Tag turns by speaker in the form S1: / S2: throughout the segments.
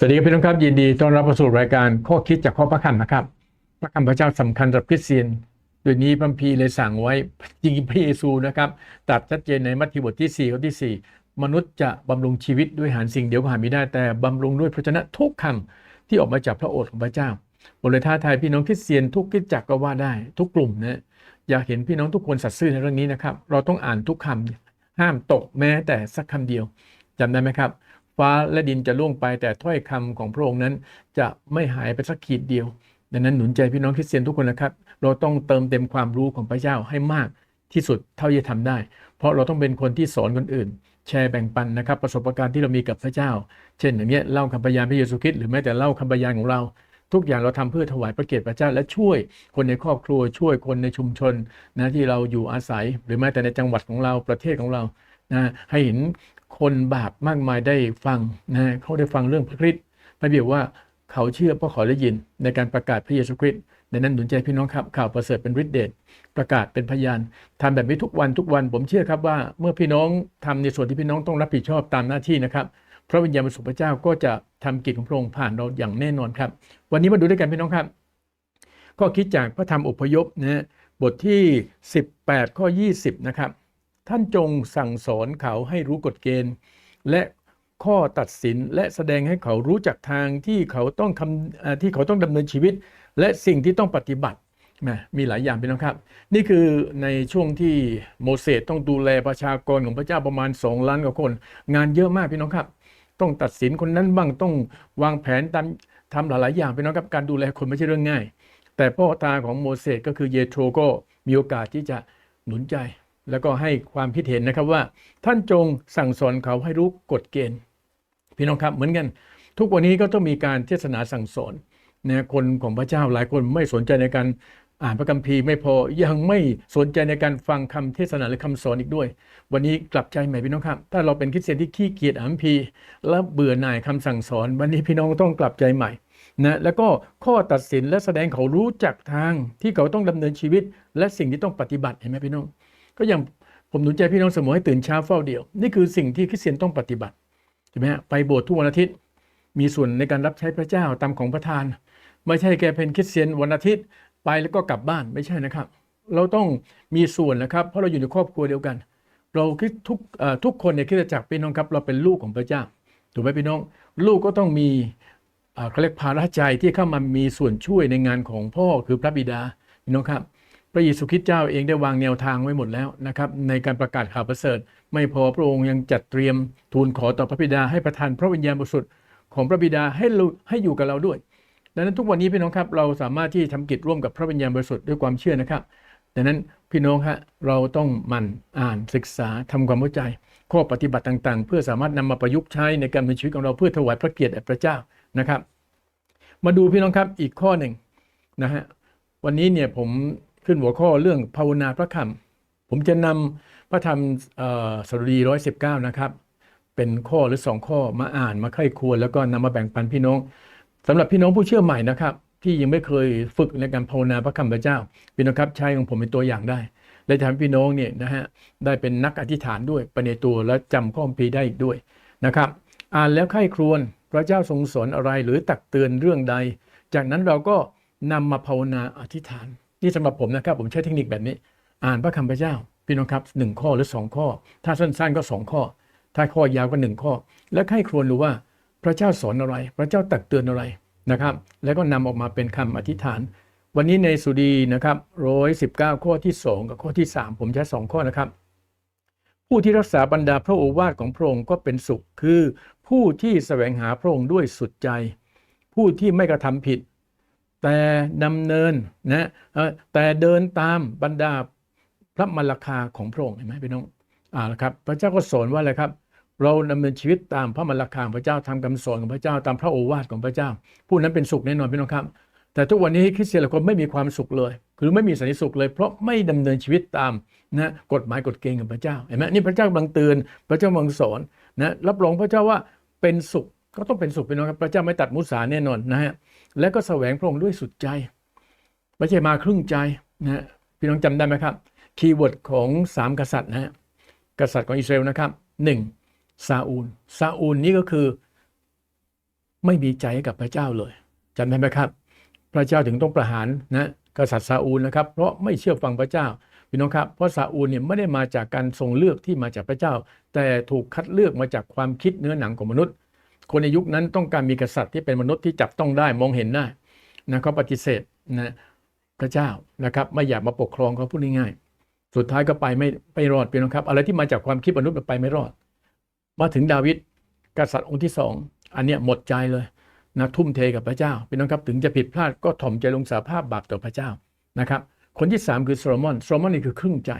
S1: สวัสดีครับพี่น้องครับยินดีต้อนรับเข้าสู่รายการข้อคิดจากข้อพระคัมภ์นะครับ พระคัมภ์พระเจ้าสำคัญสำหรับคริสเตียนโดยนี้พระคัมภีเลยสั่งไว้จริงพระเยซูนะครับตรัสชัดเจนในมัทธิวบทที่4ข้อที่ 4 มนุษย์จะบำรุงชีวิตด้วยอาหารสิ่งเดียวก็หาไม่ได้แต่บำรุงด้วยพระชนะทุกคำที่ออกมาจากพระโอษฐ์ของพระเจ้าบทเลยท้าทายพี่น้องคริสเตียนทุกคริสตจักก็ว่าได้ ทุกกลุ่มนะอยากเห็นพี่น้องทุกคนสัตย์ซื่อในเรื่องนี้นะครับเราต้องอ่านทุกคำห้ามตกแม้แต่สักคำเดียวจำได้ไหมครับ ฟ้าและดินจะล่วงไปแต่ถ้อยคำของพระองค์นั้น จะไม่หายไปสักขีดเดียว ดังนั้นหนุนใจพี่น้องคริสเตียนทุกคนนะครับ เราต้องเติมเต็มความรู้ของพระเจ้าให้มากที่สุดเท่าที่จะทำได้ เพราะเราต้องเป็นคนที่สอนคนอื่น แชร์แบ่งปันนะครับ ประสบการณ์ที่เรามีกับพระเจ้า เช่นอย่างเงี้ยเล่าคำพยานพระเยซูคริสต์หรือแม้แต่เล่าคำพยานของเราทุกอย่างเราทำเพื่อถวายพระเกียรติพระเจ้าและช่วยคนในครอบครัวช่วยคนในชุมชนนะที่เราอยู่อาศัย หรือแม้แต่ในจังหวัดของเราประเทศของเรานะให้เห็น คนบาปมากมายได้ฟังนะเขาได้ฟังเรื่องพระคริสต์พระเบียว่าเขาเชื่อเพราะเขาได้ยินในการประกาศพระเยซูคริสต์ดังนั้นหนุนใจพี่น้องครับข่าวประเสริฐเป็นฤทธิเดชประกาศเป็นพยานทำแบบนี้ทุกวันทุกวันผมเชื่อครับว่า เมื่อพี่น้องทำในส่วนที่พี่น้องต้องรับผิดชอบตามหน้าที่นะครับพระวิญญาณบริสุทธิ์พระเจ้าก็จะทำกิจของพระองค์ผ่านเราอย่างแน่นอนครับ วันนี้มาดูด้วยกันพี่น้องครับ ก็คิดจากพระธรรมอพยพนะบทที่ 18 ข้อ 20 นะครับ ท่านจงสั่งสอนเขาให้รู้กฎเกณฑ์ และข้อตัดสินและแสดงให้เขารู้จักทางที่เขาต้องคำที่เขาต้องดำเนินชีวิต และสิ่งที่ต้องปฏิบัติมมีหลายอย่างพี่น้องครับ นี่คือในช่วงที่โมเสสต้องดูแลประชากรของพระเจ้าประมาณ 2 ล้านกว่าคน งานเยอะมากพี่น้องครับ ต้องตัดสินคนนั้นบ้างต้องวางแผนตามทำหลาย ๆ อย่างพี่น้องครับการดูแลคนไม่ใช่เรื่องง่าย แต่พ่อตาของโมเสสก็คือเยโทรก็มีโอกาสที่จะหนุนใจ แล้วก็ให้ความคิดเห็นนะครับว่า ท่านจงสั่งสอนเขาให้รู้กฎเกณฑ์ พี่น้องครับเหมือนกัน ทุกวันนี้ก็ต้องมีการเทศนาสั่งสอนนะคนของพระเจ้าหลายคนไม่สนใจในการอ่านพระคัมภีร์ไม่พอยังไม่สนใจในการฟังคำเทศนาหรือคำสอนอีกด้วย วันนี้กลับใจใหม่พี่น้องครับ ถ้าเราเป็นคริสเตียนที่ขี้เกียจอ่านคัมภีร์และเบื่อหน่ายคำสั่งสอน วันนี้พี่น้องต้องกลับใจใหม่นะแล้วก็ข้อตัดสินและแสดงเขารู้จักทางที่เขาต้องดำเนินชีวิต และสิ่งที่ต้องปฏิบัติเห็นไหมพี่น้อง ก็อย่างผมหนุนใจพี่น้องเสมอให้ตื่นเช้าเฝ้าเดียว นี่คือสิ่งที่คริสเตียนต้องปฏิบัติใช่ไหมฮะไปโบสถ์ทุกวันอาทิตย์ มีส่วนในการรับใช้พระเจ้าตามของประทาน ไม่ใช่แกเป็นคริสเตียนวันอาทิตย์ไปแล้วก็กลับบ้านไม่ใช่นะครับ เราต้องมีส่วนนะครับ เพราะเราอยู่ในครอบครัวเดียวกัน เราคิดทุกทุกคนในคริสตจักรพี่น้องครับ เราเป็นลูกของพระเจ้าถูกไหมพี่น้อง ลูกก็ต้องมีเขาเรียกภาระใจที่เข้ามามีส่วนช่วยในงานของพ่อคือพระบิดาพี่น้องครับ พระเยซูคริสต์เจ้าเองได้วางแนวทางไว้หมดแล้วนะครับในการประกาศข่าวประเสริฐ ไม่พอพระองค์ยังจัดเตรียมทูลขอต่อพระบิดาให้ประทานพระวิญญาณบริสุทธิ์ของพระบิดาให้เราให้อยู่กับเราด้วย ดังนั้นทุกวันนี้พี่น้องครับเราสามารถที่ทำกิจร่วมกับพระวิญญาณบริสุทธิ์ด้วยความเชื่อนะครับดังนั้นพี่น้องฮะเราต้องหมั่นอ่านศึกษาทำความเข้าใจ ข้อปฏิบัติต่างๆ เพื่อสามารถนำมาประยุกต์ใช้ในการเป็นชีวิตของเราเพื่อถวายพระเกียรติแด่พระเจ้านะครับ มาดูพี่น้องครับอีกข้อหนึ่งนะฮะวันนี้เนี่ยผม ขึ้นหัวข้อเรื่องภาวนาพระคำผมจะนำพระธรรมสดุดีร้อยสิบเก้านะครับเป็นข้อหรือสองข้อมาอ่านมาไข้ควรแล้วก็นำมาแบ่งปันพี่น้องสำหรับพี่น้องผู้เชื่อใหม่นะครับ ที่ยังไม่เคยฝึกในการภาวนาพระคำพระเจ้าพี่น้องครับใช้ของผมเป็นตัวอย่างได้และทำให้พี่น้องเนี่ยนะฮะได้เป็นนักอธิษฐานด้วยไปในตัวและจำข้อคัมภีร์ได้อีกด้วยนะครับอ่านแล้วไข้ครวญพระเจ้าทรงสอนอะไรหรือตักเตือนเรื่องใด จากนั้นเราก็นำมาภาวนาอธิษฐาน นี่สำหรับผมนะครับ ผมใช้เทคนิคแบบนี้ อ่านพระคำพระเจ้าพี่น้องครับหนึ่งข้อหรือสองข้อ ถ้าสั้นๆก็สองข้อ ถ้าข้อยาวก็หนึ่งข้อ แล้วไข้ครวญรู้ว่าพระเจ้าสอนอะไร พระเจ้าตักเตือนอะไรนะครับ แล้วก็นำออกมาเป็นคำอธิษฐาน วันนี้ในสุดีนะครับร้อยสิบเก้าข้อที่สองกับข้อที่สามผมใช้สองข้อนะครับ ผู้ที่รักษาบรรดาพระโอวาทของพระองค์ก็เป็นสุข คือ ผู้ที่แสวงหาพระองค์ด้วยสุดใจ ผู้ที่ไม่กระทำผิด แต่ดำเนินนะแต่เดินตามบรรดาพระมรรคาของพระองค์เห็นไหมพี่น้องอ่าละครับ พระเจ้าก็สอนว่าอะไรครับ เราดำเนินชีวิตตามพระมรรคาของพระเจ้าทำคำสอนของพระเจ้าตามพระโอวาทของพระเจ้า ผู้นั้นเป็นสุขแน่นอนพี่น้องครับ แต่ทุกวันนี้คริสเตียนหลายคนไม่มีความสุขเลย คือไม่มีสันติสุขเลย เพราะไม่ดำเนินชีวิตตามนะกฎหมายกฎเกณฑ์ของพระเจ้าเห็นไหมนี่พระเจ้ากำลังเตือนพระเจ้ากำลังสอนนะรับรองพระเจ้าว่าเป็นสุข ก็ต้องเป็นสุขพี่น้องครับพระเจ้าไม่ตัดมุสาแน่นอนนะฮะและก็แสวงพระองค์ด้วยสุดใจ ไม่ใช่มาครึ่งใจนะฮะพี่น้องจำได้ไหมครับคีย์เวิร์ดของสามกษัตริย์นะฮะกษัตริย์ของอิสราเอลนะครับหนึ่งซาอูลซาอูลนี่ก็คือไม่มีใจกับพระเจ้าเลยจำได้ไหมครับ พระเจ้าถึงต้องประหารนะกษัตริย์ซาอูลนะครับ เพราะไม่เชื่อฟังพระเจ้าพี่น้องครับเพราะซาอูลเนี่ยไม่ได้มาจากการทรงเลือกที่มาจากพระเจ้า แต่ถูกคัดเลือกมาจากความคิดเนื้อหนังของมนุษย์ คนในยุคนั้นต้องการมีกษัตริย์ที่เป็นมนุษย์ที่จับต้องได้มองเห็นได้นะเขาปฏิเสธนะพระเจ้านะครับไม่อยากมาปกครองเขาพูดง่ายๆสุดท้ายก็ไปไม่ไปรอดพี่น้องครับ อะไรที่มาจากความคิดมนุษย์ไปไม่รอด มาถึงดาวิดกษัตริย์องค์ที่สองอันเนี้ยหมดใจเลยนะทุ่มเทกับพระเจ้าพี่น้องครับถึงจะผิดพลาดก็ถ่อมใจลงสาภาพบาปต่อพระเจ้านะครับ คนที่สามคือโซโลมอนโซโลมอนนี่คือครึ่งใจ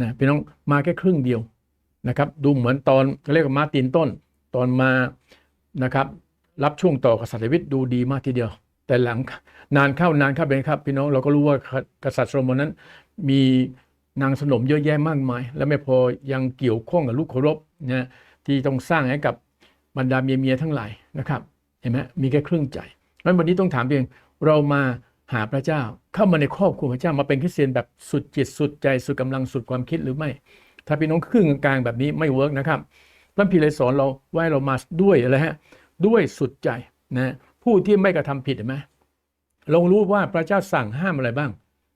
S1: นะพี่น้องมาแค่ครึ่งเดียวนะครับ ดูเหมือนตอนเรียกว่ามาตีนต้น ตอนมานะครับรับช่วงต่อกษัตริย์ดาวิดดูดีมากทีเดียว แต่หลังนานเข้านานเข้าไปครับ พี่น้องเราก็รู้ว่ากษัตริย์โซโลมอนนั้น มีนางสนมเยอะแยะมากมาย และไม่พอยังเกี่ยวข้องกับลูกเคารพนะที่ต้องสร้างให้กับบรรดาเมียเมียทั้งหลายนะครับเห็นไหมมีแค่ครึ่งใจเพราะฉะนั้นวันนี้ต้องถามเพียงเรามาหาพระเจ้าเข้ามาในครอบครัวพระเจ้ามาเป็นคริสเตียนแบบสุดจิตสุดใจสุดกำลังสุดความคิดหรือไม่ ถ้าพี่น้องครึ่งกลางแบบนี้ไม่เวิร์กนะครับ พระพีเลยสอนเราว่าเรามาด้วยอะไรฮะด้วยสุดใจนะผู้ที่ไม่กระทำผิดเห็นไหมเรารู้ว่าพระเจ้าสั่งห้ามอะไรบ้าง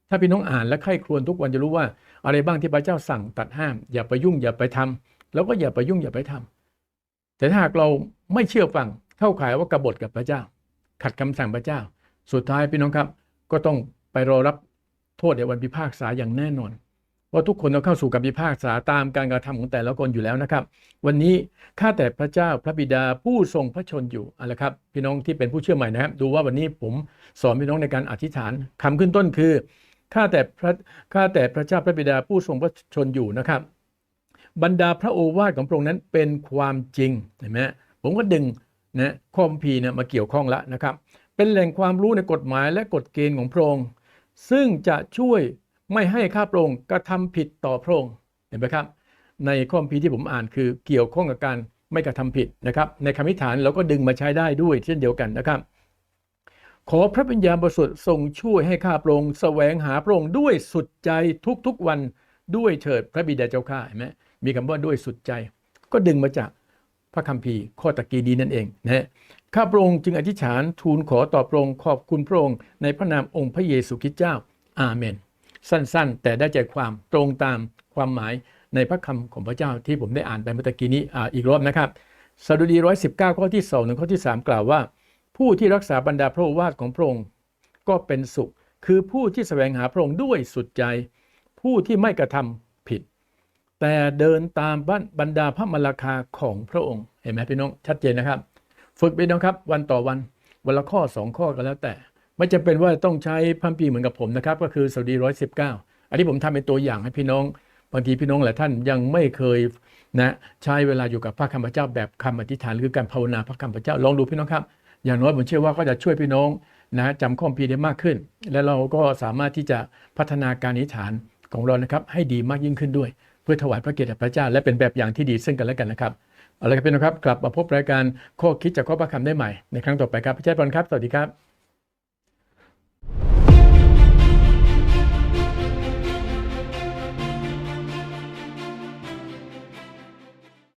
S1: ถ้าพี่น้องอ่านและใคร่ครวญทุกวันจะรู้ว่าอะไรบ้างที่พระเจ้าสั่งตัดห้าม อย่าไปยุ่งอย่าไปทำแล้วก็อย่าไปยุ่งอย่าไปทำแต่ถ้าหากเราไม่เชื่อฟังเข้าข่ายว่ากบฏกับพระเจ้า ขัดคำสั่งพระเจ้า สุดท้ายพี่น้องครับ ก็ต้องไปรอรับโทษในวันพิพากษาอย่างแน่นอน ว่าทุกคนต้องเข้าสู่การพิพากษาตามการกระทำของแต่ละคนอยู่แล้วนะครับ วันนี้ข้าแต่พระเจ้าพระบิดาผู้ทรงพระชนอยู่อาละครับ พี่น้องที่เป็นผู้เชื่อใหม่นะครับ ดูว่าวันนี้ผมสอนพี่น้องในการอธิษฐานคำขึ้นต้นคือข้าแต่พระข้าแต่พระเจ้าพระบิดาผู้ทรงพระชนอยู่นะครับ บรรดาพระโอวาทของพระองค์นั้นเป็นความจริงเห็นไหมผมก็ดึงนะข้อมพีเนี่ยมาเกี่ยวข้องแล้วนะครับ เป็นแหล่งความรู้ในกฎหมายและกฎเกณฑ์ของพระองค์ซึ่งจะช่วย ไม่ให้ข้าพระองค์กระทำผิดต่อพระองค์เห็นไหมครับ ในข้อพีร์ที่ผมอ่านคือเกี่ยวข้องกับการไม่กระทำผิดนะครับ ในคำพิฐานเราก็ดึงมาใช้ได้ด้วยเช่นเดียวกันนะครับ ขอพระปัญญาบริสุทธิ์ทรงช่วยให้ข้าพระองค์แสวงหาพระองค์ด้วยสุดใจทุกๆวันด้วยเถิดพระบิดาเจ้าข้าเห็นไหมมีคำว่าด้วยสุดใจ ก็ดึงมาจากพระคัมภีร์ข้อตะกี้นี้นั่นเองนะฮะข้าพระองค์จึงอธิษฐานทูลขอต่อพระองค์ขอบคุณพระองค์ในพระนามองค์พระเยซูคริสต์เจ้า อาเมน สั้นๆ แต่ได้ใจความตรงตามความหมายในพระคำของพระเจ้าที่ผมได้อ่านไปเมื่อกี้นี้ออีกรอบนะครับสดุดี 119 ข้อที่2ถึงข้อที่ 3 กล่าวว่า ผู้ที่รักษาบรรดาพระโอวาทของพระองค์ก็เป็นสุข คือผู้ที่แสวงหาพระองค์ด้วยสุดใจ ผู้ที่ไม่กระทำผิด แต่เดินตามบรรดาพระมรรคาของพระองค์เห็นไหมพี่น้องชัดเจนนะครับ ฝึกไปน้องครับ วันต่อวันวันละข้อ 2 ข้อก็แล้วแต่ ไม่จำเป็นว่าต้องใช้พัมพีเหมือนกับผมนะครับ ก็คือสดุดีร้อยสิบเก้าอันนี้ผมทำเป็นตัวอย่างให้พี่น้องบางทีพี่น้องหลายท่านยังไม่เคยนะใช้เวลาอยู่กับพระคำพระเจ้าแบบคำอธิษฐานหรือการภาวนาพระคำพระเจ้าลองดูพี่น้องครับ อย่างน้อยผมเชื่อว่าก็จะช่วยพี่น้องนะจำข้อพีได้มากขึ้น และเราก็สามารถที่จะพัฒนาการอธิษฐานของเรานะครับ ให้ดีมากยิ่งขึ้นด้วย เพื่อถวายพระเกียรติพระเจ้า และเป็นแบบอย่างที่ดีซึ่งกันและกันนะครับเอาละครับพี่น้องครับกลับมาพบรายการข้อคิดจากข้อพระคำได้ใหม่ในครั้งต่อไปครับพระเจ้าพรครับสวัสดีครับ